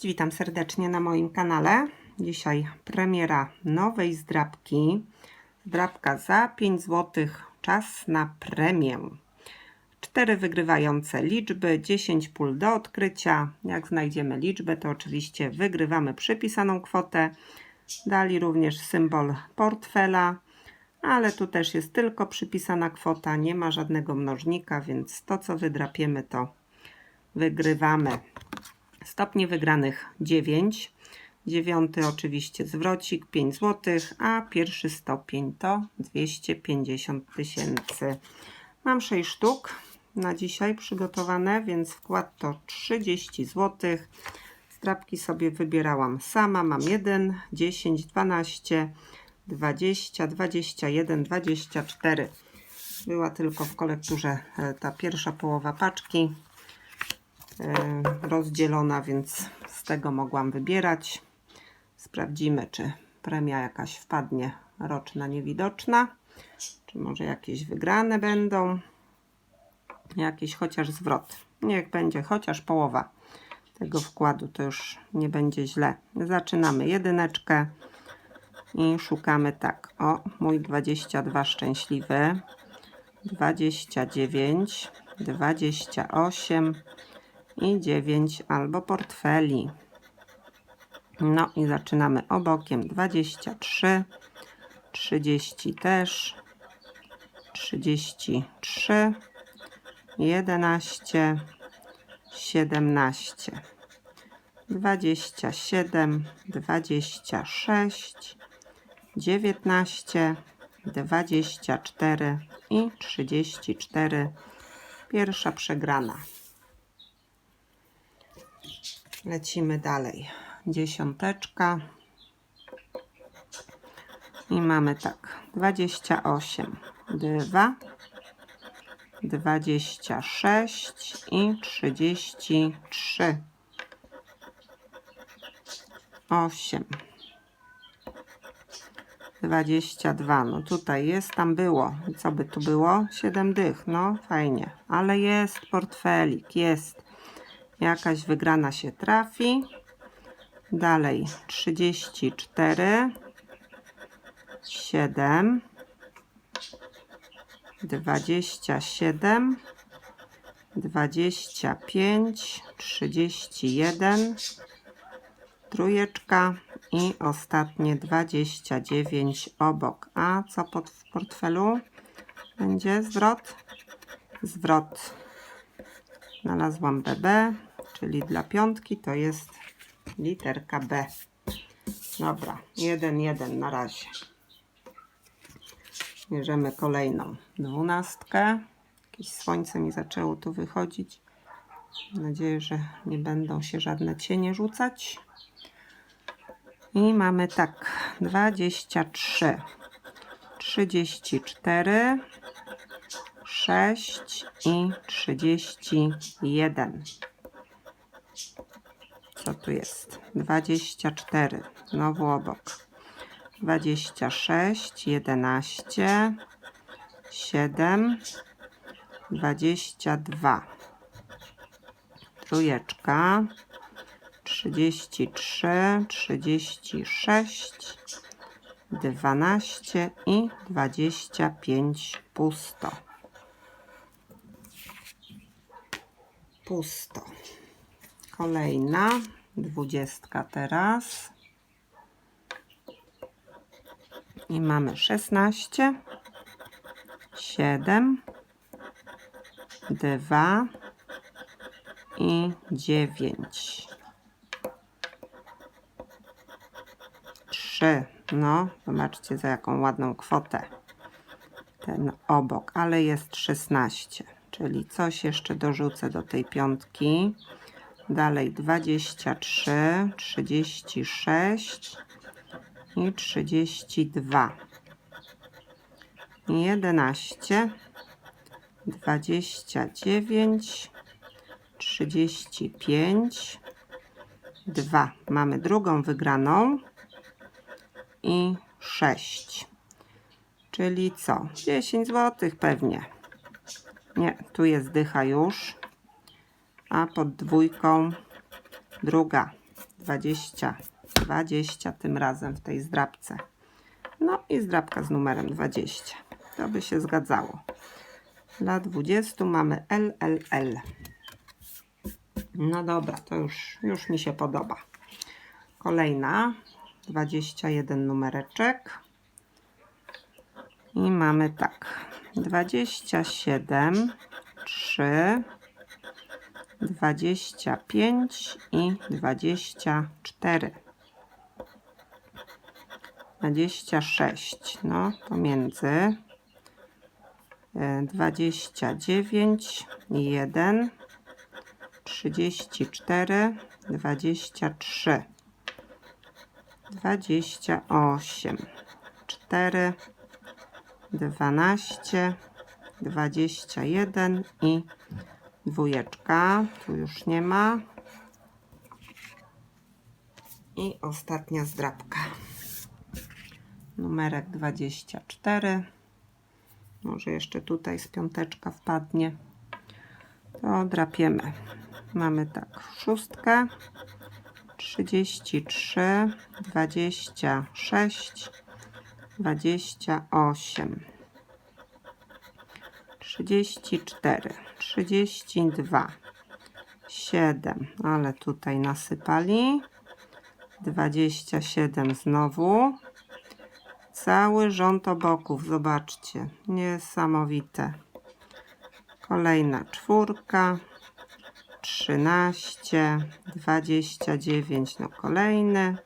Cześć, witam serdecznie na moim kanale. Dzisiaj premiera nowej zdrabki. Zdrabka za 5 zł, czas na premię. Cztery wygrywające liczby, 10 pól do odkrycia. Jak znajdziemy liczbę, to oczywiście wygrywamy przypisaną kwotę. Dali również symbol portfela, ale tu też jest tylko przypisana kwota, nie ma żadnego mnożnika, więc to co wydrapiemy to wygrywamy. Stopnie wygranych 9. Dziewiąty oczywiście zwrocik 5 zł, a pierwszy stopień to 250 tysięcy. Mam 6 sztuk na dzisiaj przygotowane, więc wkład to 30 zł. Strapki sobie wybierałam sama. Mam 1, 10, 12, 20, 21, 24. Była tylko w kolekturze e, ta pierwsza połowa paczki rozdzielona, więc z tego mogłam wybierać. Sprawdzimy, czy premia jakaś wpadnie roczna, niewidoczna, czy może jakieś wygrane będą, jakiś chociaż zwrot. Niech będzie chociaż połowa tego wkładu, to już nie będzie źle. Zaczynamy jedyneczkę i szukamy tak. O, mój 22 szczęśliwy, 29, 28 i 9 albo portfeli. No i zaczynamy obokiem 23, 30 też, 33, 11, 17, 27, 26, 19, 24 i 34. Pierwsza przegrana. Lecimy dalej. Dziesiąteczka. I mamy tak. 28, 2, 26 i 33. 8. 22. No tutaj jest, tam było. Co by tu było? 7 dych. No fajnie. Ale jest portfelik, jest. Jakaś wygrana się trafi. Dalej 34, 7, 27, 25, 31, trójeczka i ostatnie 29 obok. A co pod, w portfelu będzie? Zwrot? Zwrot. Znalazłam BB, czyli dla piątki to jest literka B. Dobra, 1, 1 na razie. Bierzemy kolejną dwunastkę. Jakieś słońce mi zaczęło tu wychodzić. Mam nadzieję, że nie będą się żadne cienie rzucać. I mamy tak, 23, 34, 6 i 31. Co tu jest? 24, znowu obok. 26, 11, 7, 22. Trójeczka. 33, 36, 12 i 25 pusto. Pusto. Kolejna, dwudziestka teraz. I mamy 16, 7, 2 i 9. 3. No, zobaczcie za jaką ładną kwotę ten obok, ale jest 16, czyli coś jeszcze dorzucę do tej piątki. Dalej 23, 36 i 32. 11, 29, 35, 2. Mamy drugą wygraną i 6. Czyli co? 10 zł pewnie. Nie, tu jest dycha już. A pod dwójką druga 20. 20 tym razem w tej zdrabce. No i zdrabka z numerem 20. To by się zgadzało. Dla 20 mamy LLL. No dobra, to już, już mi się podoba. Kolejna. 21 numereczek. I mamy tak. 27, 3, 25 i 24. 26, no pomiędzy e, 29, 1, 34, 23, 28, 4, 12, 21 i dwójeczka. Tu już nie ma. I ostatnia zdrabka. Numerek 24. Może jeszcze tutaj z piąteczka wpadnie. To drapiemy. Mamy tak, szóstkę, 33, 26, 28, 34, 32, 7, ale tutaj nasypali, 27 znowu, cały rząd oboków, zobaczcie, niesamowite. Kolejna czwórka, 13, 29, no kolejny,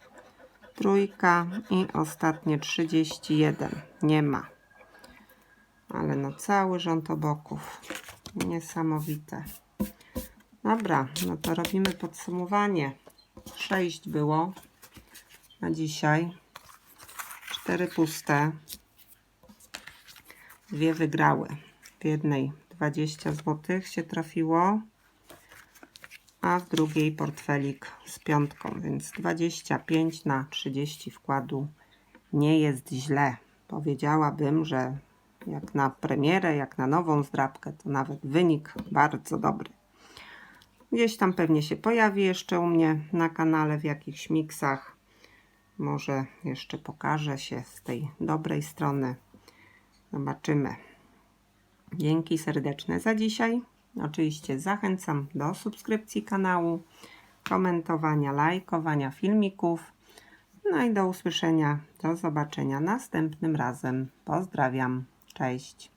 trójka i ostatnie 31. Nie ma. Ale no cały rząd oboków. Niesamowite. Dobra, no to robimy podsumowanie. 6 było na dzisiaj. 4 puste. Dwie wygrały. W jednej 20 zł się trafiło a w drugiej portfelik z piątką, więc 25 na 30 wkładu nie jest źle. Powiedziałabym, że jak na premierę, jak na nową zdrabkę, to nawet wynik bardzo dobry. Gdzieś tam pewnie się pojawi jeszcze u mnie na kanale w jakichś miksach. Może jeszcze pokażę się z tej dobrej strony. Zobaczymy. Dzięki serdeczne za dzisiaj. Oczywiście zachęcam do subskrypcji kanału, komentowania, lajkowania filmików. No i do usłyszenia, do zobaczenia następnym razem. Pozdrawiam, cześć.